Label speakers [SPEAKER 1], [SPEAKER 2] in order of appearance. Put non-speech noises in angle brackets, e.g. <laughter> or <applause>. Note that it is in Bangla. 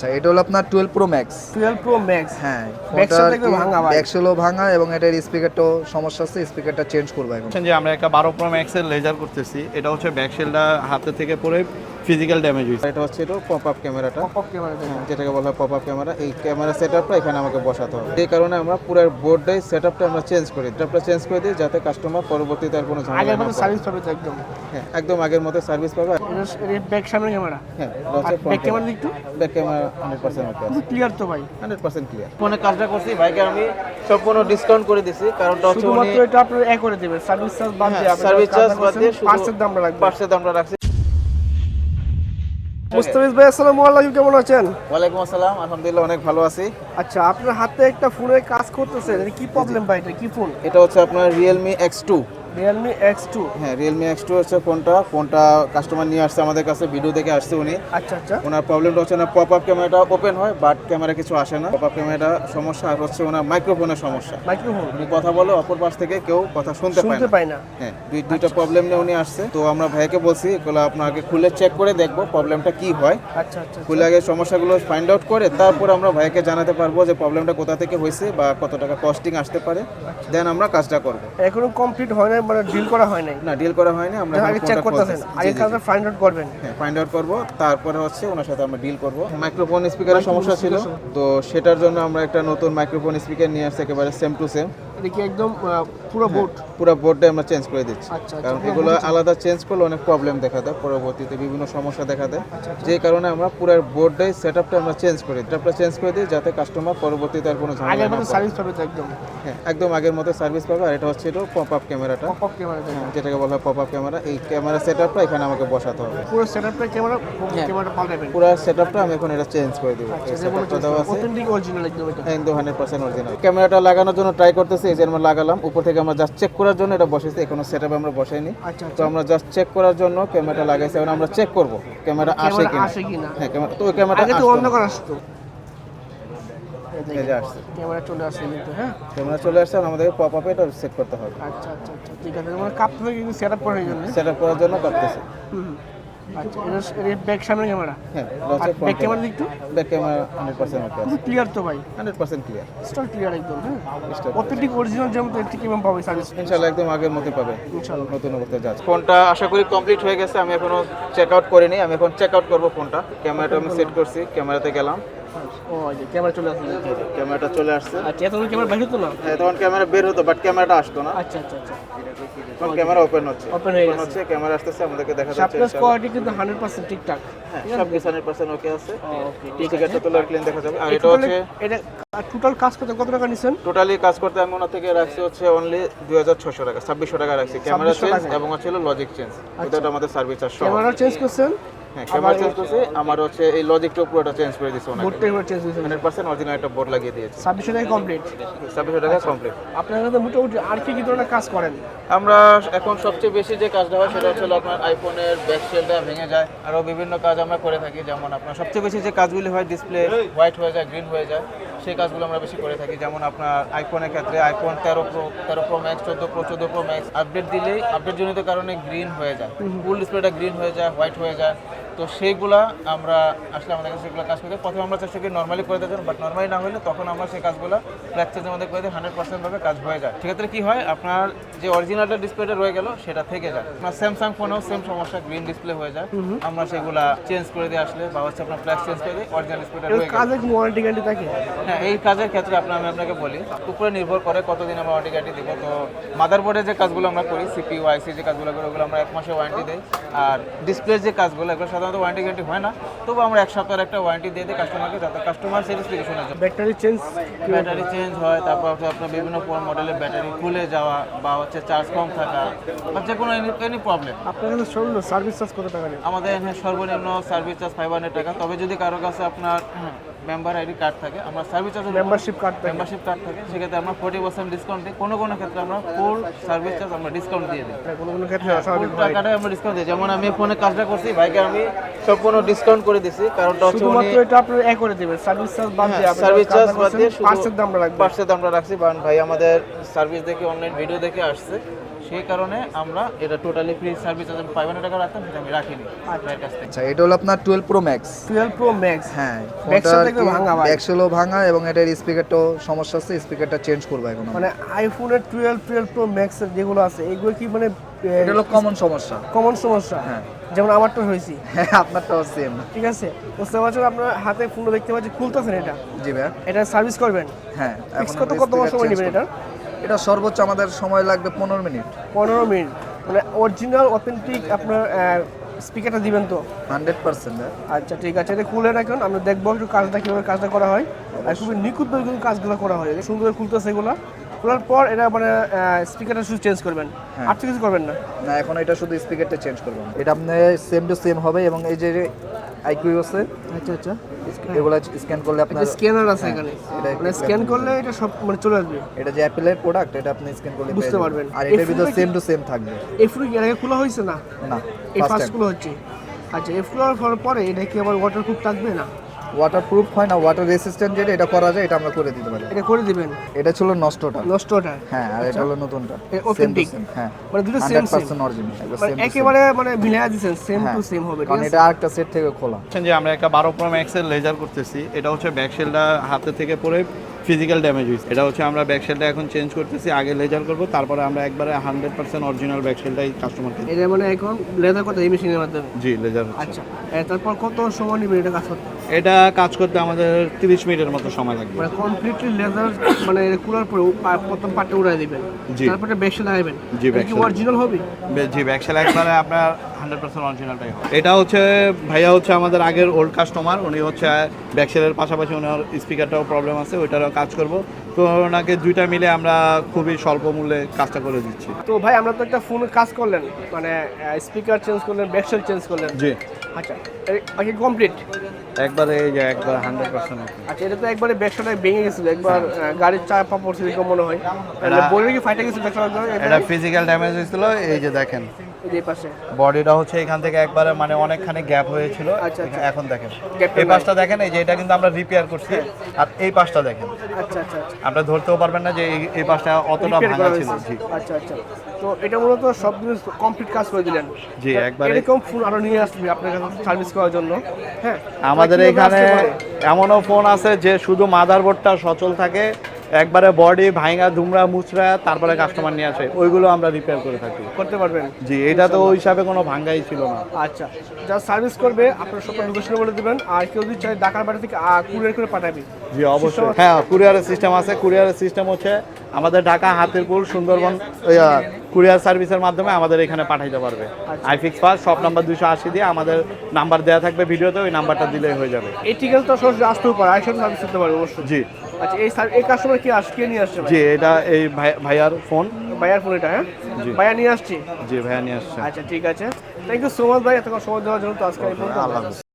[SPEAKER 1] আচ্ছা এটা হলো আপনার twelve pro max
[SPEAKER 2] twelve pro max
[SPEAKER 1] হ্যাঁ
[SPEAKER 2] Backside থেকে ভাঙা ভাই।
[SPEAKER 1] ব্যাকসেলও ভাঙা এবং এটার স্পিকারটাও সমস্যা আছে স্পিকারটা চেঞ্জ করব এখন।
[SPEAKER 3] যে আমরা একটা বারো প্রো ম্যাক্সের লেজার করতেছি এটা হচ্ছে ব্যাকশেলটা হাতে থেকে পরে ফিজিক্যাল ড্যামেজ হয়েছে।
[SPEAKER 4] এটা হচ্ছে এটা পপ আপ ক্যামেরাটা
[SPEAKER 2] পপ ক্যামেরা দেখেন
[SPEAKER 4] যেটাকে বলা হয় পপ আপ ক্যামেরা এই ক্যামেরা সেটআপটা এখানে আমাকে বসাতে হবে। এই কারণে আমরা পুরো বোর্ডটাই সেটআপটা আমরা চেঞ্জ করি সেটআপটা চেঞ্জ করে দিই যাতে কাস্টমার পরবর্তীতে আর কোনো ঝামেলা
[SPEAKER 2] আগের
[SPEAKER 4] না
[SPEAKER 2] মতো সার্ভিস পাবে একদম।
[SPEAKER 4] হ্যাঁ একদম আগের মতো সার্ভিস পাবে।
[SPEAKER 2] ব্যাক সামনে ক্যামেরা
[SPEAKER 4] হ্যাঁ
[SPEAKER 2] ব্যাক ক্যামেরা একটু
[SPEAKER 4] back camera hundred percent okay আছে।
[SPEAKER 2] ক্লিয়ার তো ভাই।
[SPEAKER 4] হান্ড্রেড পার্সেন্ট ক্লিয়ার ফোনে কাজটা করছি ভাইকে আমি সম্পূর্ণ ডিসকাউন্ট করে দিছি কারণটা হচ্ছে
[SPEAKER 2] শুধুমাত্র এটা আপনার এ করে দেবে সার্ভিস চার্জ বাদ দিয়ে
[SPEAKER 4] সার্ভিস চার্জ বাদ দিয়ে শুধু
[SPEAKER 2] পার্সের দামটা রাখবে
[SPEAKER 4] পার্সের দামটা রাখছি।
[SPEAKER 2] মুস্তাফিজ ভাই আসসালামু আলাইকুম কেমন আছেন?
[SPEAKER 4] ওয়ালাইকুম আসসালাম আলহামদুলিল্লাহ অনেক ভালো আছি।
[SPEAKER 2] আচ্ছা আপনার হাতে একটা ফোনের কাজ করতেছেন কি প্রবলেম ভাই এটা কি ফোন
[SPEAKER 4] এটা হচ্ছে আপনার Realme X two
[SPEAKER 2] Realme X two
[SPEAKER 4] হ্যাঁ রিয়েলমি এক্স টু হচ্ছে ফোনটা। ফোনটা কাস্টমার নিয়ে আসছে আমাদের কাছে ভিডিও দেখে আসছে উনি।
[SPEAKER 2] আচ্ছা আচ্ছা।
[SPEAKER 4] ওনার প্রবলেমটা হচ্ছে না পপ আপ ক্যামেরাটা ওপেন হয় বাট ক্যামেরা কিছু আসে না। পপ আপ ক্যামেরাটা সমস্যা আর হচ্ছে ওনার মাইক্রোফোনের সমস্যা।
[SPEAKER 2] মাইক্রোফোন
[SPEAKER 4] উনি কথা বলে অপর পাশ থেকে কেউ কথা শুনতে না।
[SPEAKER 2] না।
[SPEAKER 4] হ্যাঁ দুই দুইটা প্রবলেম নিয়ে উনি আসছে। তো আমরা ভাইকে বলছি এগুলো আপনাকে খুলে চেক করে দেখব প্রবলেমটা কি হয়।
[SPEAKER 2] আচ্ছা আচ্ছা
[SPEAKER 4] খুলে আগে সমস্যাগুলো ফাইন্ড আউট করে তারপর আমরা ভাইকে জানাতে পারব যে প্রবলেমটা কোথা থেকে হয়েছে বা কত টাকা কস্টিং আসতে পারে। দেন আমরা কাজটা করব।
[SPEAKER 2] এখনও কমপ্লিট হয় নাই মানে ডিল করা হয় নাই।
[SPEAKER 4] না ডিল করা হয়নি আমরা
[SPEAKER 2] আগে চেক করতেছেন আগে কাজটা ফাইন্ড আউট করবেন।
[SPEAKER 4] হ্যাঁ ফাইন্ড আউট করব তারপরে হচ্ছে ওনার সাথে আমরা ডিল করব। মাইক্রোফোন স্পিকারের সমস্যা ছিল তো সেটার জন্য আমরা একটা নতুন মাইক্রোফোন স্পিকার নিয়ে আসছি একেবারে সেম টু সেম
[SPEAKER 2] কি একদম পুরো বোট
[SPEAKER 4] পুরো বোর্ডটা আমরা চেঞ্জ করে দিচ্ছি।
[SPEAKER 2] আচ্ছা,
[SPEAKER 4] কারণ এগুলো আলাদা চেঞ্জ করলে অনেক প্রবলেম দেখা দেয় পরবর্তীতে বিভিন্ন সমস্যা দেখা দেয়।
[SPEAKER 2] আচ্ছা,
[SPEAKER 4] যে কারণে আমরা পুরো বোর্ডটাই সেটআপটা আমরা চেঞ্জ করি সেটআপটা চেঞ্জ করে দিই যাতে কাস্টমার পরবর্তীতে আর কোনো ঝামেলা না
[SPEAKER 2] সার্ভিস পাবে একদম।
[SPEAKER 4] হ্যাঁ একদম আগের মতো সার্ভিস পাবে। আর এটা হচ্ছে পপ আপ ক্যামেরাটা
[SPEAKER 2] পপ ক্যামেরা দেখেন
[SPEAKER 4] যেটাকে বলা হয় পপ আপ ক্যামেরা এই ক্যামেরা সেটআপটা এখানে আমাকে বসাতে হবে।
[SPEAKER 2] পুরো সেটআপটা ক্যামেরা ক্যামেরাটা পাল্টাবেন।
[SPEAKER 4] পুরো সেটআপটা আমি এখন এটা চেঞ্জ করে দিব।
[SPEAKER 2] আচ্ছা
[SPEAKER 4] সেটআপটা দেওয়া আছে।
[SPEAKER 2] অথেন্টিক অরিজিনাল একদম এটা।
[SPEAKER 4] একদম হান্ড্রেড পার্সেন্ট অরিজিনাল ক্যামেরাটা লাগানোর জন্য ট্রাই করতেছি। এই যে আমরা লাগালাম উপর থেকে আমরা জাস্ট চেক করার জন্য এটা বসেছি এখনও সেটআপ আমরা বসাইনি।
[SPEAKER 2] আচ্ছা
[SPEAKER 4] তো আমরা জাস্ট চেক করার জন্য ক্যামেরাটা লাগাইছি এখন আমরা চেক করব ক্যামেরা আসে
[SPEAKER 2] ক্যামেরা
[SPEAKER 4] কিনা।
[SPEAKER 2] আসে কিনা?
[SPEAKER 4] হ্যাঁ ক্যামেরা তো ক্যামেরাটা
[SPEAKER 2] আগে তো অন্য
[SPEAKER 4] না।
[SPEAKER 2] করা আসতো
[SPEAKER 4] আসছে।
[SPEAKER 2] ক্যামেরা চলে আসে কিন্তু হ্যাঁ?
[SPEAKER 4] ক্যামেরা চলে আসছে এখন আমাদেরকে পপ আপে এটা সেট করতে হবে।
[SPEAKER 2] আচ্ছা আচ্ছা আচ্ছা ঠিক আছে। মানে কাপ থেকে কিন্তু সেটআপ করার জন্য।
[SPEAKER 4] সেটআপ করার জন্য কাটতেছি
[SPEAKER 2] হুম। আচ্ছা এটা এটা ব্যাক সামনে ক্যামেরা
[SPEAKER 4] হ্যাঁ
[SPEAKER 2] ব্যাক ক্যামেরা একটু
[SPEAKER 4] ব্যাক ক্যামেরা ওকে আছে।
[SPEAKER 2] ক্লিয়ার তো ভাই?
[SPEAKER 4] হান্ড্রেড পার্সেন্ট ক্লিয়ার
[SPEAKER 2] স্টল ক্লিয়ার একদম হ্যাঁ? অথেন্টিক অরিজিনাল যেমন তো ঠিক কেমন পাবে সার্ভিস
[SPEAKER 4] ইনশাআল্লাহ একদম আগের মতো পাবে।
[SPEAKER 2] ইনশাআল্লাহ।
[SPEAKER 4] নতুন অবস্থায় যাচ্ছে ফোনটা আশা করি কমপ্লিট হয়ে গেছে। আমি এখনও চেক আউট করিনি। আমি এখন চেক আউট করব ফোনটা। ক্যামেরাটা আমি সেট করছি। ক্যামেরাতে গেলাম।
[SPEAKER 2] ও যে ক্যামেরা চলে আসে
[SPEAKER 4] ক্যামেরাটা চলে আসছে।
[SPEAKER 2] আচ্ছা ক্যামেরা বাইরে তো না?
[SPEAKER 4] হ্যাঁ তখন ক্যামেরা বের হতো বাট ক্যামেরাটা আসতো না।
[SPEAKER 2] আচ্ছা আচ্ছা আচ্ছা।
[SPEAKER 4] তখন ক্যামেরা ওপেন হচ্ছে।
[SPEAKER 2] Open হয়ে গেছে।
[SPEAKER 4] হচ্ছে ক্যামেরা আসতেছে আমাদেরকে দেখা যাচ্ছে
[SPEAKER 2] সাপ্লাস কোয়ালিটি কিন্তু ঠিকঠাক।
[SPEAKER 4] হ্যাঁ সব কিছু ওকে আছে।
[SPEAKER 2] ওকে
[SPEAKER 4] টিকেটটা ক্লিন দেখা যাবে। আর
[SPEAKER 2] এটা
[SPEAKER 4] এটা হচ্ছে
[SPEAKER 2] এটা টোটাল কাজ করতে কত টাকা নিছেন?
[SPEAKER 4] টোটালি কাজ করতে আমি ওনার থেকে রাখছি হচ্ছে অনলি দুই হাজার ছশো টাকা ছাব্বিশশো টাকা রাখছি। ক্যামেরা চেঞ্জ এবং হচ্ছে লজিক চেঞ্জ ওটা আমাদের সার্ভিস চার্জ
[SPEAKER 2] ক্যামেরা চেঞ্জ করছেন?
[SPEAKER 4] হ্যাঁ চেঞ্জ করছে আমার হচ্ছে এই লজিকটা পুরোটা চেঞ্জ করে
[SPEAKER 2] বোর্ডটা এবার চেঞ্জ হয়েছে।
[SPEAKER 4] অরিজিনাল একটা বোর্ড লাগিয়ে দিয়েছে।
[SPEAKER 2] টাকা কমপ্লিট
[SPEAKER 4] টাকা কমপ্লিট
[SPEAKER 2] আপনার কাছে মোটামুটি আর কি কি ধরনের কাজ করেন?
[SPEAKER 4] আমরা এখন সবচেয়ে বেশি যে কাজটা হয় সেটা হচ্ছে আপনার আইফোনের ব্যাক শেলটা ভেঙে যায়। আরও বিভিন্ন কাজ আমরা করে থাকি যেমন আপনার সবচেয়ে বেশি যে কাজগুলি হয় ডিসপ্লে হোয়াইট হয়ে যায় গ্রিন হয়ে যায়। সেই কাজগুলো আমরা বেশি করে থাকি। যেমন আপনার আইফোনের ক্ষেত্রে আইফোন তেরো প্রো তেরো প্রো ম্যাক্স চোদ্দ প্রো চোদ্দ প্রো ম্যাক্স আপডেট দিলেই আপডেট জনিত কারণে গ্রিন হয়ে যায়। ফুল ডিসপ্লেটা গ্রিন হয়ে যায় হোয়াইট হয়ে যায়। তো সেইগুলা আমরা আসলে আমাদের কাছে সেগুলো কাজ করতে প্রথমে আমরা চেষ্টা করি নর্মালি করে দিতে বাট নর্মালি না হলে তখন আমরা সেই কাজগুলো প্র্যাকচার্জের মধ্যে করে দিই হান্ড্রেড পার্সেন্ট ভাবে কাজ হয়ে যায়। সেক্ষেত্রে কি হয় আপনার যে অরিজিনালটা ডিসপ্লেটা রয়ে গেল সেটা থেকে যায়। আপনার স্যামসাং ফোনেও সেম সমস্যা গ্রিন ডিসপ্লে হয়ে যায়। আমরা সেগুলা চেঞ্জ করে দিয়ে আসলে বা হচ্ছে আপনার প্লাস চেঞ্জ করে দিই অরিজিনাল ডিসপ্লেটা রয়ে গেল।
[SPEAKER 2] কাজে কোনো ওয়ারেন্টি গ্যারান্টি থাকে?
[SPEAKER 4] হ্যাঁ এই কাজের ক্ষেত্রে আপনার আমি আপনাকে বলি উপরে নির্ভর করে কতদিন আমরা ওয়ারেন্টি গ্যারান্টি দিব। তো মাদারবোর্ডের যে কাজগুলো আমরা করি সিপিইউ আইসি যে কাজগুলো করি ওগুলো আমরা এক মাসের ওয়ারেন্টি দিই। আর ডিসপ্লের যে কাজগুলো এগুলো সাধারণত ওয়ারেন্টি গ্যারান্টি হয় না। তবু আমরা এক সপ্তাহের একটা ওয়ারেন্টি দিয়ে দিই কাস্টমারকে যাতে কাস্টমার স্যাটিসফিকেশনের জন্য।
[SPEAKER 2] ব্যাটারি চেঞ্জ
[SPEAKER 4] ব্যাটারি চেঞ্জ হয় তারপর হচ্ছে আপনার বিভিন্ন মডেলের ব্যাটারি খুলে যাওয়া বা হচ্ছে চার্জ কম থাকা বা যে কোনো এনি প্রবলেম
[SPEAKER 2] আপনার সর্বনিম্ন সার্ভিস চার্জ কত টাকা নেই?
[SPEAKER 4] আমাদের এখানে সর্বনিম্ন সার্ভিস চার্জ ফাইভ হান্ড্রেড টাকা। তবে যদি কারও কাছে আপনার মেম্বার আইডি কার্ড থাকে আমরা সার্ভিস চার্জ
[SPEAKER 2] মেম্বারশিপ কার্ড থাকে।
[SPEAKER 4] মেম্বারশিপ কার্ড থাকে। সেক্ষেত্রে আমরা ফোর্টি পার্সেন্ট ডিসকাউন্ট দিই। কোনো কোনো ক্ষেত্রে আমরা ফুল সার্ভিস চার্জ আমরা ডিসকাউন্ট দিয়ে দিই।
[SPEAKER 2] কোনো কোনো ক্ষেত্রে হয়
[SPEAKER 4] টাকাটাই আমরা ডিসকাউন্ট দিই। যেমন আমি ফোনে কাজটা করছি ভাইকে আমি সম্পূর্ণ ডিসকাউন্ট করে দিছি কারণটা হচ্ছে
[SPEAKER 2] শুধুমাত্র এটা আপনারা এ করে দিবেন। সার্ভিস চার্জ বাদ দিয়ে
[SPEAKER 4] সার্ভিস চার্জ বাদ দিয়ে
[SPEAKER 2] পার্সের দামটা
[SPEAKER 4] পার্সের দামটা রাখছি। কারণ ভাই আমাদের সার্ভিস দেখে অনলাইন ভিডিও দেখে আসছে। সেই কারণে আমরা এটা টোটালি ফ্রি সার্ভিস পাঁচশো টাকা রাখতাম সেটা আমি রাখিনি ভাইয়ের কাছ থেকে।
[SPEAKER 1] আচ্ছা এটা হলো আপনার twelve pro max
[SPEAKER 2] twelve pro max
[SPEAKER 1] হ্যাঁ
[SPEAKER 2] ভাঙা ভাই।
[SPEAKER 1] ব্যাকসেলও ভাঙা এবং এটার স্পিকারটাও সমস্যা আছে স্পিকারটা চেঞ্জ করব এখন
[SPEAKER 2] মানে আইফোনের টুয়েলভ টুয়েলভ প্রো ম্যাক্স যেগুলো আছে এগুলো কি মানে
[SPEAKER 1] এটা হলো কমন সমস্যা।
[SPEAKER 2] কমন সমস্যা?
[SPEAKER 1] হ্যাঁ।
[SPEAKER 2] যেমন আমারটা হয়েছি। <laughs>
[SPEAKER 1] হ্যাঁ আপনারটাও সেম
[SPEAKER 2] ঠিক আছে? বুঝতে পারছেন? আপনার হাতে ফোনটা দেখতে পাচ্ছি খুলতেছেন এটা।
[SPEAKER 1] জি ভাইয়া।
[SPEAKER 2] এটা সার্ভিস করবেন।
[SPEAKER 1] হ্যাঁ এখন
[SPEAKER 2] কত কত সময় নেবেন এটা?
[SPEAKER 1] এটা সর্বোচ্চ আমাদের সময় লাগবে পনেরো মিনিট।
[SPEAKER 2] পনেরো মিনিট। মানে অরিজিনাল অথেন্টিক আপনার স্পিকারটা দিবেন তো?
[SPEAKER 1] হান্ড্রেড পার্সেন্ট
[SPEAKER 2] আচ্ছা ঠিক আছে। এটা খুলে রাখুন। আমরা দেখব একটু কাজটা কীভাবে কাজটা করা হয়। আর খুবই নিখুঁতভাবে কিন্তু কাজগুলো করা হয়। সুন্দর খুলতেছে এগুলো। খোলার পর এটা মানে স্পিকারটা শুধু চেঞ্জ করবেন।
[SPEAKER 1] হ্যাঁ।
[SPEAKER 2] আর তো কিছু করবেন না?
[SPEAKER 1] না এখন এটা শুধু স্পিকারটা চেঞ্জ করবেন এটা আপনি সেম টু সেম হবে এবং এই যে আইকিউ আছে।
[SPEAKER 2] আচ্ছা আচ্ছা।
[SPEAKER 1] এগুলো স্ক্যান করলে আপনার
[SPEAKER 2] স্ক্যানার আছে
[SPEAKER 1] হ্যাঁ,
[SPEAKER 2] এখানে।
[SPEAKER 1] এটা
[SPEAKER 2] মানে স্ক্যান করলে এটা সব মানে চলে আসবে।
[SPEAKER 1] এটা যে অ্যাপেলের প্রোডাক্ট এটা আপনি স্ক্যান করলে
[SPEAKER 2] বুঝতে পারবেন।
[SPEAKER 1] আর এটার ভিতর সেম টু সেম থাকবে।
[SPEAKER 2] কি এর আগে খোলা হয়েছে না?
[SPEAKER 1] না
[SPEAKER 2] এই
[SPEAKER 1] ফার্স্ট
[SPEAKER 2] খোলা হচ্ছে। আচ্ছা এই খোলার পর পরে এটা কি আবার ওয়াটার প্রুফ থাকবে না?
[SPEAKER 1] ওয়াটারপ্রুফ হয় না ওয়াটার রেসিস্ট্যান্ট যেটা এটা করা যায় এটা আমরা করে দিতে পারি।
[SPEAKER 2] এটা করে দিবেন?
[SPEAKER 1] এটা ছিল নষ্টটা।
[SPEAKER 2] নষ্টটা?
[SPEAKER 1] হ্যাঁ আর এটা হলো নতুনটা। same, হ্যাঁ।
[SPEAKER 2] মানে দুটো সেম
[SPEAKER 1] সেম? অরিজিনাল
[SPEAKER 2] মানে একেবারে মানে মিলিয়ে দিয়েছেন সেম
[SPEAKER 1] হ্যাঁ।
[SPEAKER 2] টু সেম হবে
[SPEAKER 1] কারণ এটা আরেকটা সেট থেকে খোলা।
[SPEAKER 3] যে আমরা একটা বারো প্রো ম্যাক্সের লেজার করতেছি এটা হচ্ছে ব্যাকশেলটা হাতে থেকে পরে ফিজিক্যাল ড্যামেজ হয়েছে। এটা হচ্ছে আমরা ব্যাকশেলটা এখন চেঞ্জ করতেছি আগে লেজার করব তারপরে আমরা একবারে হান্ড্রেড পার্সেন্ট অরিজিনাল ব্যাকশেলটাই কাস্টমারকে
[SPEAKER 2] এটা মানে এখন লেদার করতে এই মেশিনের মাধ্যমে?
[SPEAKER 3] জি লেজার
[SPEAKER 2] আচ্ছা তারপর কত সময় নেবে এটা কাজ করতে?
[SPEAKER 3] এটা কাজ করতে আমাদের তিরিশ মিনিটের মতো সময় লাগবে।
[SPEAKER 2] মানে কমপ্লিটলি লেদার মানে কুলার পরে প্রথম পার্টটা উড়াই দিবেন।
[SPEAKER 3] জি।
[SPEAKER 2] তারপরে বেশে লাগাবেন
[SPEAKER 3] জি,
[SPEAKER 2] কি অরিজিনাল হবে
[SPEAKER 3] জি ব্যাকশেল একবারে আপনার হান্ড্রেড পার্সেন্ট অরিজিনালটাই হবে। এটা হচ্ছে ভাইয়া হচ্ছে আমাদের আগের ওল্ড কাস্টমার উনি হচ্ছে ব্যাকসেলের পাশাপাশি ওনার স্পিকারটাও প্রবলেম আছে ওইটারও কাজ করব। তো ওনাকে দুইটা মিলে আমরা খুবই স্বল্প মূল্যে কাজটা করে দিচ্ছি।
[SPEAKER 2] তো ভাই আমরা তো একটা ফোন কাজ করলেন মানে স্পিকার চেঞ্জ করলেন ব্যাকসেল চেঞ্জ করলেন।
[SPEAKER 3] জি।
[SPEAKER 2] আচ্ছা আচ্ছা কমপ্লিট
[SPEAKER 3] একবারে এই যে একবার হান্ড্রেড পার্সেন্ট
[SPEAKER 2] আচ্ছা এটা তো একবারে ব্যাকসেলটা ভেঙে গেছিল একবার গাড়ির চাপা পড়ছিল এরকম মনে হয়।
[SPEAKER 3] এটা-
[SPEAKER 2] বলে কি ফাইটে গেছিল
[SPEAKER 3] এটা ফিজিক্যাল ড্যামেজ হয়েছিল এই যে দেখেন। বডিটা হচ্ছে এখান থেকে একবারে মানে অনেকখানি গ্যাপ হয়েছিল।
[SPEAKER 2] আচ্ছা, আচ্ছা।
[SPEAKER 3] এখন দেখেন। এই পাশটা দেখেন এই যে এটা কিন্তু আমরা রিপেয়ার করছি। আর এই পাশটা দেখেন।
[SPEAKER 2] আচ্ছা আচ্ছা আচ্ছা।
[SPEAKER 3] আপনারা ধরতেও পারবেন না যে এই- পাশটা অতটা ভাঙা ছিল।
[SPEAKER 2] আচ্ছা আচ্ছা। তো এটা মূলত সব জিনিস কমপ্লিট কাজ করে দিলেন।
[SPEAKER 3] জি, একবারে-
[SPEAKER 2] এরকম ফুল আরও নিয়ে আসবে আপনার সার্ভিস করার জন্য। হ্যাঁ?
[SPEAKER 3] আমাদের এখানে এমনও ফোন আছে যে শুধু মাদারবোর্ডটা সচল থাকে একবারে বডি ভাঙা ধুমরা মুচড়া তারপরে কাস্টমার নিয়ে আসে। ওইগুলো আমরা রিপেয়ার করে থাকি।
[SPEAKER 2] করতে পারবেন?
[SPEAKER 3] জি এটা তো ওই হিসাবে কোনো ভাঙ্গাই ছিল না।
[SPEAKER 2] আচ্ছা যা সার্ভিস করবে আপনার সব লোকেশন বলে দিবেন আর কেউ যদি চাই ঢাকার বাড়ি থেকে কুরিয়ার করে পাঠাবে।
[SPEAKER 3] জি অবশ্যই। হ্যাঁ কুরিয়ারের সিস্টেম আছে। কুরিয়ারের সিস্টেম হচ্ছে আমাদের ঢাকা হাতিরপুল সুন্দরবন কুরিয়ার সার্ভিসের মাধ্যমে আমাদের এখানে পাঠাইতে পারবে। আইফিক্স পাস সব নাম্বার দুশো আশি দিয়ে আমাদের নাম্বার দেওয়া থাকবে ভিডিওতে ওই নাম্বারটা দিলে হয়ে যাবে।
[SPEAKER 2] এই ঠিকানা তো সরাসরি আসতেও পারে আইসব সার্ভিস করতে পারবে অবশ্যই।
[SPEAKER 3] জি।
[SPEAKER 2] আচ্ছা এই এই কাস্টমার কি আস কে নিয়ে আসছে
[SPEAKER 3] জি এটা এই ভাই- ভাইয়ার ফোন
[SPEAKER 2] ভাইয়ার ফোন এটা হ্যাঁ?
[SPEAKER 3] জি।
[SPEAKER 2] ভাইয়া নিয়ে আসছি?
[SPEAKER 3] জি ভাইয়া নিয়ে আসছে।
[SPEAKER 2] আচ্ছা ঠিক আছে। থ্যাংক ইউ সো মাচ ভাই এতক্ষণ সময় দেওয়ার জন্য তো আজকে।
[SPEAKER 3] আল্লাহ।